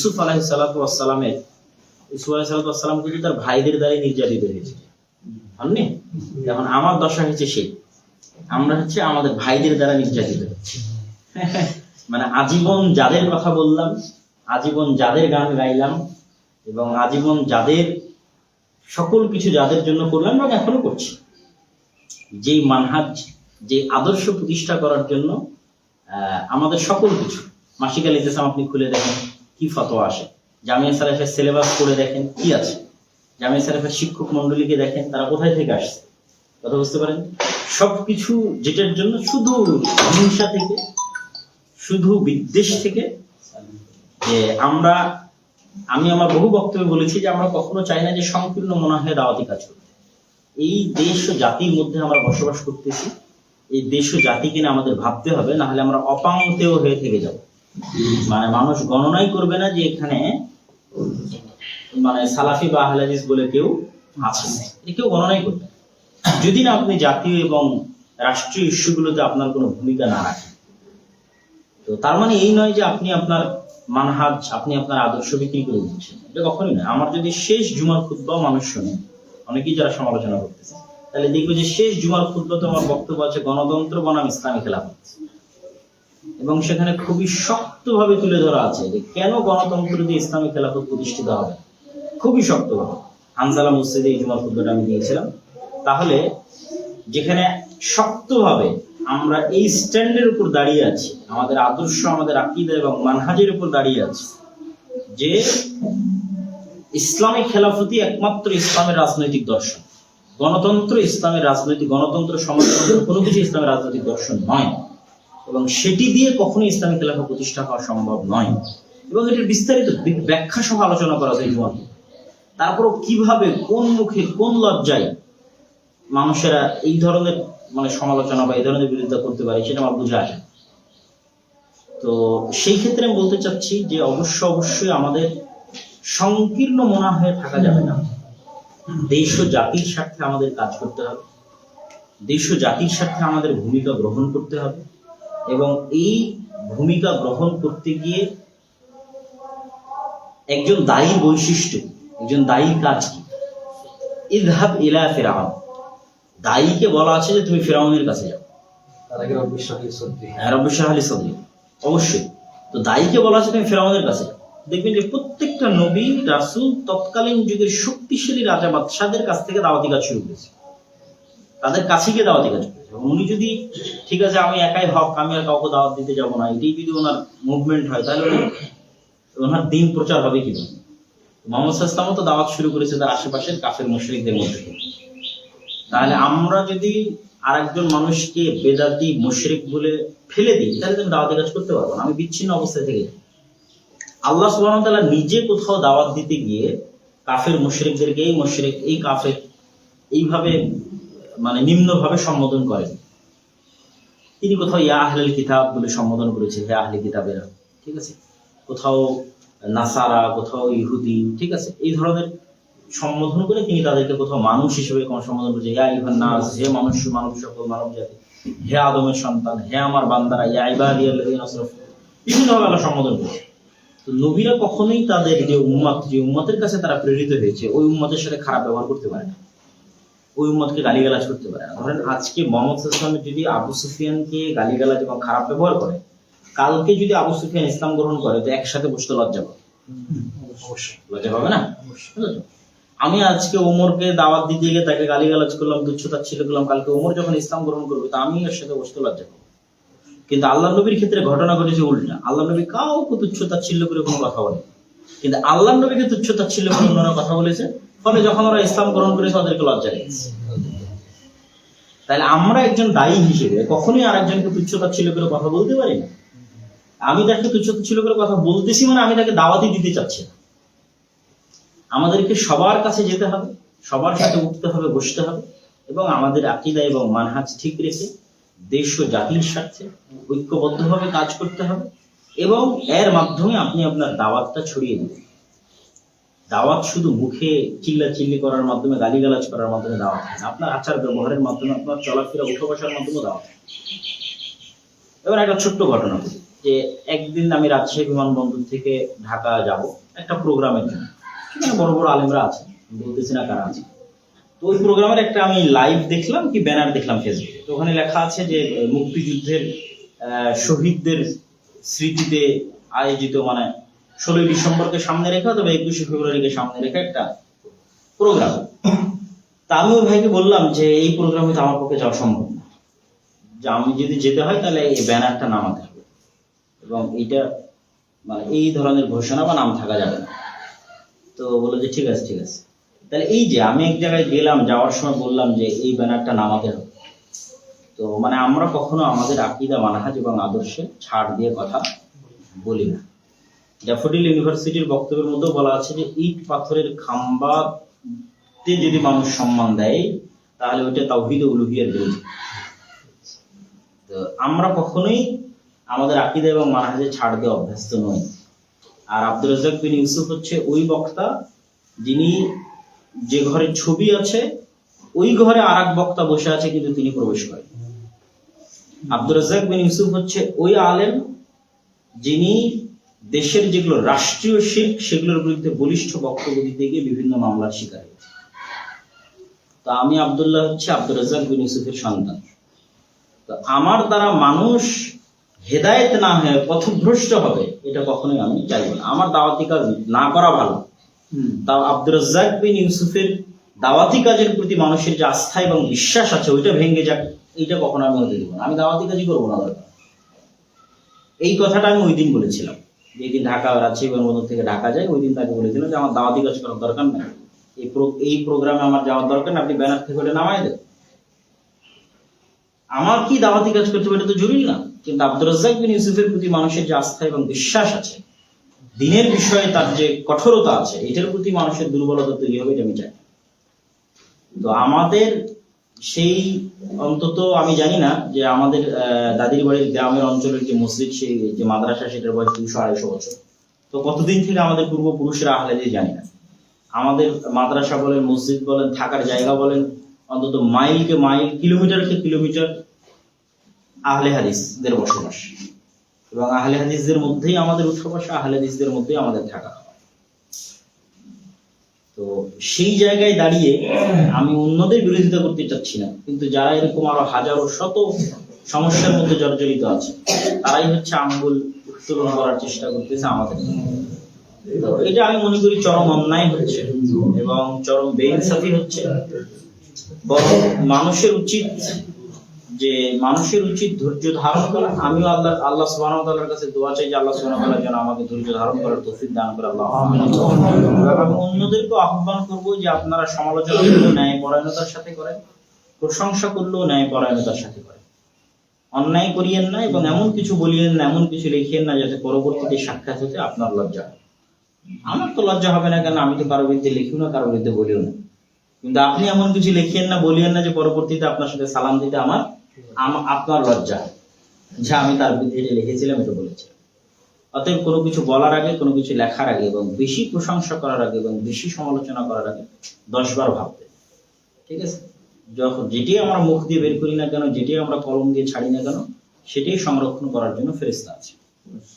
ইউসুফ আলাহি সাল্লামের ইউসুফ আলাহি সাল্লাম কিন্তু তার ভাইদের দ্বারাই নির্যাতিত হয়েছে। হননি? এখন আমার দশা হচ্ছে সেই। আমরা হচ্ছে আমাদের ভাইদের দ্বারা নির্যাতিত মানে আজীবন যাদের কথা বললাম, আজীবন যাদের গান গাইলাম এবং আজীবন যাদের সকল কিছু যাদের জন্য করলাম এবং এখনও করছি। যেই মানহাজ যে আদর্শ প্রতিষ্ঠা করার জন্য আমাদের সকল কিছু। মাসিক আল ইতিসাম আপনি খুলে দেখেন। কি ফতোয়া আসে? জামিয়া সারেফের সিলেবাস করে দেখেন, কি আছে? জামিয়া সারেফের শিক্ষক মন্ডলীকে দেখেন, তারা কোথায় থেকে আসছে? কথা বুঝতে পারেন? সবকিছু যেটার জন্য শুধু হিংসা থেকে, শুধু বিদ্বেষ থেকে, যে আমরা, আমি আমার বহু বক্তব্যে বলেছি যে আমরা কখনো চাই না যে সংকীর্ণ মনে হয় দাওয়াতি কাজ করতে। এই দেশ ও জাতির মধ্যে আমরা বসবাস করতেছি, এই দেশ ও জাতিকে নিয়ে আমাদের ভাবতে হবে না হলে আমরা অপাঙ্গতেও হয়ে থেকে যাব। মানে মানুষ গণনাই করবে না যে এখানে মানে সালাফি বা আহলাদিস বলে কেউ আছে কেউ গণনাই করবে যদি না আপনি জাতীয় এবং রাষ্ট্রীয় ইস্যুগুলোতে আপনার কোনো ভূমিকা না রাখেন। তো তার মানে এই নয় যে আপনি আপনার মানহাজ, আপনি আপনার আদর্শ বিক্রি করে দিচ্ছেন। এটা কখনই নয়। আমার যদি শেষ জুমার খুদ্াও মানুষ শোনে, অনেকেই যারা সমালোচনা করতেছে, তাহলে দেখবে যে শেষ জুমার খুদ্াতে আমার বক্তব্য আছে গণতন্ত্র বনাম ইসলামী খেলাফত। এবং সেখানে খুবই শক্তভাবে তুলে ধরা আছে যে কেন গণতন্ত্র দিয়ে ইসলামী খেলাফত প্রতিষ্ঠিত হবে। খুবই শক্তভাবে। হানজালা মসজিদে এই জুমার আমি দিয়েছিলাম। তাহলে যেখানে শক্তভাবে আমরা এই স্ট্যান্ডের উপর দাঁড়িয়ে আছি, আমাদের আদর্শ, আমাদের আকিদা এবং মানহাজের উপর দাঁড়িয়ে আছি, যে ইসলামী খেলাফতি একমাত্র ইসলামের রাজনৈতিক দর্শন। গণতন্ত্র ইসলামের রাজনৈতিক, গণতন্ত্র সমাজতন্ত্র কোনো কিছু ইসলামের রাজনৈতিক দর্শন নয়। এবং সেটি দিয়ে কখনোই ইসলামী খেলাফা প্রতিষ্ঠা হওয়া সম্ভব নয়। এবং এটির বিস্তারিত ব্যাখ্যা সহ আলোচনা করা যায় জীবন তারপরও কীভাবে, কোন মুখে, কোন লজ্জায় মানুষেরা এই ধরনের মানে সমালোচনা বা এই ধরনের বিরোধিতা করতে পারে, সেটা আমার বুঝে আসে তো সেই ক্ষেত্রে আমি বলতে চাচ্ছি যে অবশ্য অবশ্যই আমাদের সংকীর্ণ মনা হয়ে থাকা যাবে না। দেশ ও জাতির স্বার্থে আমাদের কাজ করতে হবে। দেশ ও জাতির স্বার্থে আমাদের ভূমিকা গ্রহণ করতে হবে। এবং এই ভূমিকা গ্রহণ করতে গিয়ে একজন দায়ী বৈশিষ্ট্য একজন দায়ী কাজ কি? ইদহাব ইলা ফেরাউন দায়ীকে বলা আছে যে তুমি ফেরাউনের কাছে যাও। তার আগে রব্বি হ্যাঁ রব্বি শাহালি সদরি। অবশ্যই। তো দায়ীকে বলা আছে তুমি ফেরাউনের কাছে যাও। দেখবেন যে প্রত্যেকটা নবী রাসূল তৎকালীন যুগের শক্তিশালী রাজা বাদশাদের কাছ থেকে দাওয়াতি কাজ শুরু করেছে। তাদের কাছে গিয়ে দাওয়াতি কাজ করেছে উনি যদি, ঠিক আছে, আমি একাই হক, আমি আর কাউকে দাওয়াত দিতে যাব না। এটাই যদি ওনার মুভমেন্ট হয়, তাহলে ওনার দিন প্রচার হবে কীভাবে? মোহাম্মদ ইসলামও তো দাওয়াত শুরু করেছে তার আশেপাশের কাফের মুশরিকদের মধ্যে। তাহলে আমরা যদি আরেকজন মানুষকে বেদাতি, মুশরিক বলে ফেলে দিই, তাহলে তুমি দাওয়াতি কাজ করতে পারব না। আমি বিচ্ছিন্ন অবস্থায় থেকে আল্লাহ সুবহানাহু ওয়া তাআলা নিজে কোথাও দাওয়াত দিতে গিয়ে কাফের মুশরিকদেরকে এই মুশরিক এই কাফের, এইভাবে মানে নিম্নভাবে সম্বোধন করেন। তিনি কোথাও ইয়া আহলেল কিতাব বলে সম্বোধন করেছে হে আহলে কিতাবেরা, ঠিক আছে? কোথাও নাসারা, কোথাও ইহুদি, ঠিক আছে? এই ধরনের সম্বোধন করে তিনি তাদেরকে কোথাও মানুষ হিসেবে কোনো সম্বোধন করেছে ইয়া ইভান নাস, হে মানুষ মানব সকল, মানব জাতি, হে আদমের সন্তান, হে আমার বান্দারা, ইয়া আসরাফু বিভিন্নভাবে আল্লাহ সম্বোধন করেছে তো নবীরা কখনোই তাদের যে উম্মত, যে উম্মতের কাছে তারা প্রেরিত হয়েছে, ওই উম্মতের সাথে খারাপ ব্যবহার করতে পারে না। ওই উম্মতকে গালিগালাজ করতে পারে না। ধরেন আজকে মোহাম্মদ ইসলামের যদি আবু সুফিয়ানকে গালিগালাজ এবং খারাপ ব্যবহার করে কালকে যদি আবু সুফিয়ান ইসলাম গ্রহণ করে তো একসাথে বসতে লজ্জা পাবে। লজ্জা পাবে না? আমি আজকে ওমরকে দাওয়াত দিতে গিয়ে তাকে গালিগালাজ করলাম তুচ্ছতা ছিল করলাম কালকে ওমর যখন ইসলাম গ্রহণ করবে তা আমি এর সাথে বসতে লজ্জা পাবো। কিন্তু আল্লাহ নবীর ক্ষেত্রে ঘটনা ঘটেছে উল্টা। আল্লাহ নবী কাউকে তুচ্ছতা ছিল করে কোনো কথা বলে কিন্তু আল্লাহ নবীকে তুচ্ছতা ছিল করে কথা বলেছে ফলে যখন ওরা ইসলাম গ্রহণ করেছে, ওদেরকে লজ্জা লেগেছে। তাহলে আমরা একজন দায়ী হিসেবে কখনোই আরেকজনকে তুচ্ছতা ছিল করে কথা বলতে পারি না। আমি তাকে তুচ্ছতা ছিল করে কথা বলতেছি মানে আমি তাকে দাওয়াতি দিতে চাচ্ছি না। আমাদেরকে সবার কাছে যেতে হবে, সবার সাথে উঠতে হবে, বসতে হবে এবং আমাদের আকিদা এবং মানহাজ ঠিক রেখে দেশ ও জাতির স্বার্থে ঐক্যবদ্ধভাবে কাজ করতে হবে এবং এর মাধ্যমে আপনি আপনার দাওয়াতটা ছড়িয়ে দিবেন। দাওয়াত শুধু মুখে চিল্লা চিল্লি করার মাধ্যমে, গালিগালাজ করার মাধ্যমে দাওয়াত হয়। আপনার আচার ব্যবহারের মাধ্যমে, আপনার চলাফেরা উঠা বসার মাধ্যমে দাওয়াত। এবার একটা ছোট্ট ঘটনা যে একদিন আমি রাজশাহী বিমানবন্দর থেকে ঢাকা যাব, একটা প্রোগ্রামের জন্য সেখানে বড় বড় আলেমরা আছে বলতেছি না কারা আছে তো ওই প্রোগ্রামের একটা আমি লাইভ দেখলাম কি ব্যানার দেখলাম ফেসবুকে তো ওখানে লেখা আছে যে, মুক্তিযুদ্ধের শহীদদের স্মৃতিতে আয়োজিত মানে ষোলোই ডিসেম্বরকে সামনে রেখে অথবা একুশে ফেব্রুয়ারিকে সামনে রেখে একটা প্রোগ্রাম তা আমি ওই ভাইকে বললাম যে, এই প্রোগ্রামে তো আমার পক্ষে যাওয়া সম্ভব না। যে আমি যদি যেতে হয়, তাহলে এই ব্যানারটা নামাতে হবে। এবং এইটা মানে এই ধরনের ঘোষণা বা নাম থাকা যাবে না। তো বলল যে, ঠিক আছে ঠিক আছে। তাহলে এই যে, আমি এক জায়গায় গেলাম, যাওয়ার সময় বললাম যে, এই ব্যানারটা নামাতে হবে। তো মানে আমরা কখনো আমাদের আকিদা, মানহাজ এবং আদর্শে ছাড় দিয়ে কথা বলি না। ড্যাফোডিল ইউনিভার্সিটির বক্তব্যের মধ্যেও বলা আছে যে ইট পাথরের খাম্বাতে যদি মানুষ সম্মান দেয় তাহলে ওইটা তাওহিদ উলুহিয়ার বিরোধী। তো আমরা কখনোই আমাদের আকিদা এবং মানহাজে ছাড় দিয়ে অভ্যস্ত নই। আর আব্দুল রাজ্জাক বিন ইউসুফ হচ্ছে ওই বক্তা যিনি যে ঘরে ছবি আছে ওই ঘরে আর এক বক্তা বসে আছে কিন্তু তিনি প্রবেশ করেন। আব্দুল রাজ্জাক বিন ইউসুফ হচ্ছে ওই আলেম যিনি দেশের যেগুলো রাষ্ট্রীয় শিল্প সেগুলোর বিরুদ্ধে বলিষ্ঠ বক্তব্য দিতে গিয়ে বিভিন্ন মামলার শিকার হয়েছে। তো আমি আব্দুল্লাহ হচ্ছে আব্দুল রাজ্জাক বিন ইউসুফের সন্তান। তো আমার দ্বারা মানুষ হেদায়েত না হয়ে পথভ্রষ্ট হবে এটা কখনোই আমি চাইব না। আমার দাওয়াতি কাজ না করা ভালো। তাও আব্দুর রাজ্জাক বিন ইউসুফের দাওয়াতি কাজের প্রতি মানুষের যে আস্থা এবং বিশ্বাস আছে ওইটা ভেঙে যাক এইটা কখনো আমি হতে দেবো না। আমি দাওয়াতি কাজই করব না দরকার। এই কথাটা আমি ওই দিন বলেছিলাম। যেদিন ঢাকা রাজশাহী বিমানবন্দর থেকে ঢাকা যায়, ওই দিন তাকে বলেছিলাম যে আমার দাওয়াতি কাজ করার দরকার নেই। এই এই প্রোগ্রামে আমার যাওয়ার দরকার আপনি ব্যানার থেকে ওটা নামাই দেন। আমার কি দাওয়াতি কাজ করতে হবে এটা তো জরুরি না। কিন্তু আব্দুর রাজ্জাক বিন ইউসুফের প্রতি মানুষের যে আস্থা এবং বিশ্বাস আছে, দিনের বিষয়ে তার যে কঠোরতা আছে, এটার প্রতি মানুষের দুর্বলতা তৈরি হবে এটা আমি চাই। তো আমাদের সেই অন্তত আমি জানি না যে আমাদের দাদির বাড়ির গ্রামের অঞ্চলের যে মসজিদ, সেই যে মাদ্রাসা, সেটার বয়স দুশো আড়াইশো বছর। তো কতদিন থেকে আমাদের পূর্বপুরুষেরা আহলে দিয়ে জানি না। আমাদের মাদ্রাসা বলেন, মসজিদ বলেন, থাকার জায়গা বলেন, অন্তত মাইলকে মাইল, কিলোমিটারকে কিলোমিটার আহলে হাদিসদের বসবাস। এবং আহলে হাদিসদের মধ্যেই আমাদের উৎসবাস আহলে হাদিসদের মধ্যেই আমাদের থাকা। তো সেই জায়গায় দাঁড়িয়ে আমি অন্যদের বিরোধিতা করতে চাচ্ছি না। কিন্তু যারা এরকম আরও হাজারো, শত সমস্যার মধ্যে জর্জরিত আছে, তারাই হচ্ছে আঙ্গুল উত্তোলন করার চেষ্টা করতেছে আমাদের। এটা আমি মনে করি চরম অন্যায় হচ্ছে এবং চরম বেইনসাফি হচ্ছে। বরং মানুষের উচিত যে মানুষের উচিত ধৈর্য ধারণ করা আমিও আল্লাহ আল্লাহ সুবহানাহু তাআলার কাছে দোয়া চাই যে আল্লাহ সুবহানাহু তাআলা যেন আমাকে ধৈর্য ধারণ করার তৌফিক দান করে আল্লাহ আমি অন্যদেরকে আহ্বান করব যে আপনারা সমালোচনা করলেও ন্যায় পরায়ণতার সাথে করেন প্রশংসা করলেও ন্যায় পরায়ণতার সাথে করেন। অন্যায় করিয়েন না এবং এমন কিছু বলিয়েন না এমন কিছু লিখিয়েন না যাতে পরবর্তীতে সাক্ষাৎ হতে আপনার লজ্জা আমার তো লজ্জা হবে না কেন? আমি তো কারও বিরুদ্ধে লিখিও না কারও বিরুদ্ধে বলিও না। কিন্তু আপনি এমন কিছু লিখিয়েন না বলিয়েন না যে পরবর্তীতে আপনার সাথে সালাম দিতে আমার আম- আপনার লজ্জা। যা আমি তার বিরুদ্ধে এটা লিখেছিলাম, এটা বলেছিলাম। অতএব কোনো কিছু বলার আগে, কোনো কিছু লেখার আগে এবং বেশি প্রশংসা করার আগে এবং বেশি সমালোচনা করার আগে দশবার ভাবতে ঠিক আছে? যখন যেটি আমরা মুখ দিয়ে বের করি না কেন, যেটি আমরা কলম দিয়ে ছাড়ি না কেন, সেটাই সংরক্ষণ করার জন্য ফেরেস্তা আছে।